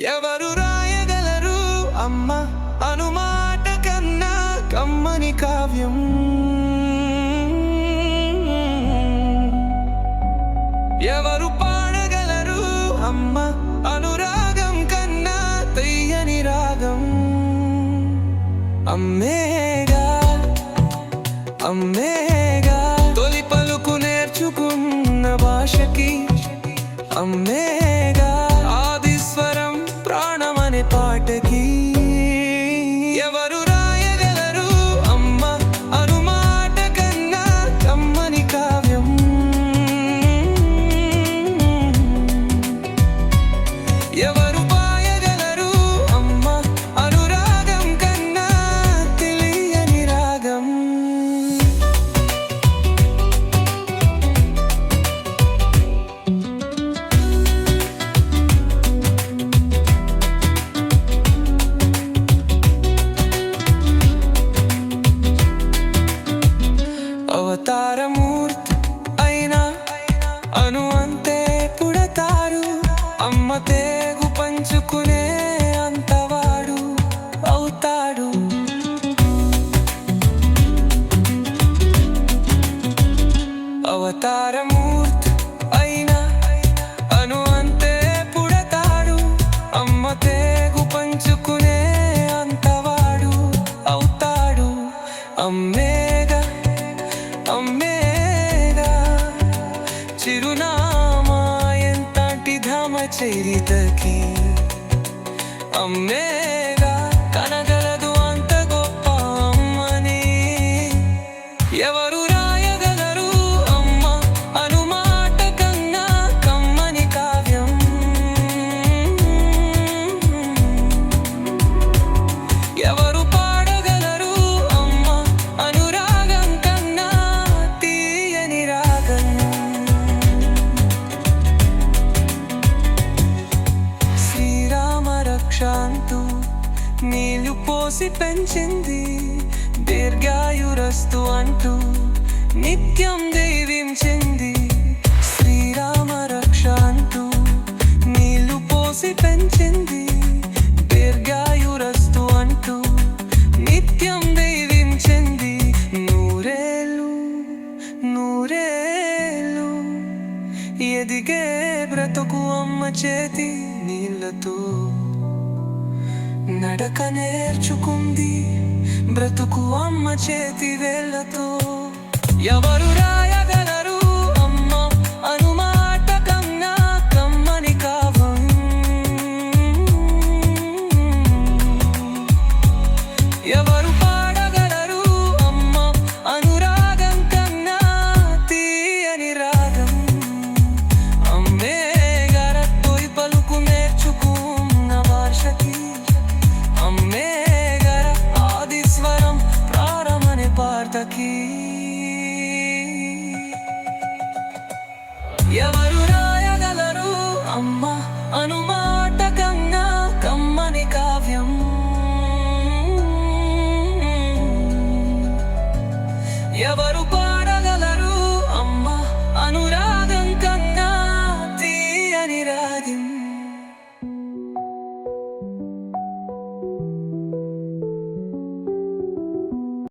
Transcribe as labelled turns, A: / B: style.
A: ఎవరు రాయగలరు? అమ్మ అనుమాట కన్నా కమ్మని కావ్యం. ఎవరు పాడగలరు? అమ్మ అనురాగం కన్నా తెయ్యని రాగం. అమ్మేగా అమ్మేగా తొలి పలుకు నేర్చుకున్న భాషకి. అమ్మే cantar amor. ചെയ്തകി അമ്മേ నీళ్ళు పోసి పెంచింది దీర్ఘాయురస్తు అంటూ నిత్యం దీవించింది. శ్రీరామ రక్ష అంటూ నీళ్ళు పోసి పెంచింది దీర్ఘాయురస్తు అంటూ నిత్యం దీవించింది. నూరేళ్ళు నూరేళ్ళు ఎదిగే బ్రతుకు అమ్మ చేతి నీళ్ళతో నడక నేర్చుకుంది బ్రతుకు అమ్మ చేతి వేళ్ళతో. ఎవరు ఎవరు రాయగలరు? అమ్మ అనుమాటకంగా కమ్మని కావ్యం. ఎవరు